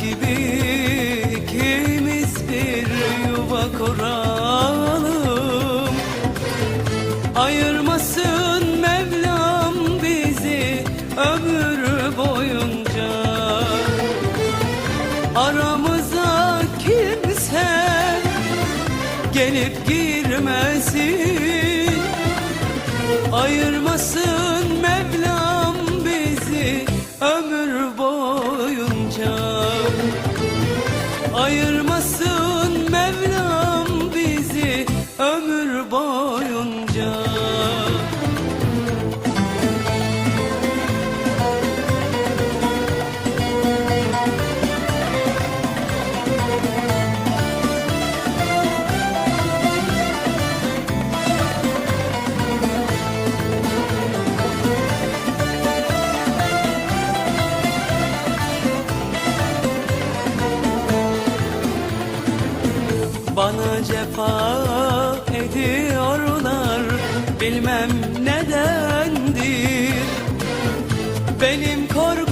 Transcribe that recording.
Gibi ikimiz bir yuva kuralım? Ayırmasın Mevlam bizi ömür boyunca. Aramıza kimse gelip girmesin. Ayırmasın Mevlam bizi ömür boyunca Ayırmasın Bana cefa ediyorlar Bilmem nedendir. Benim korkum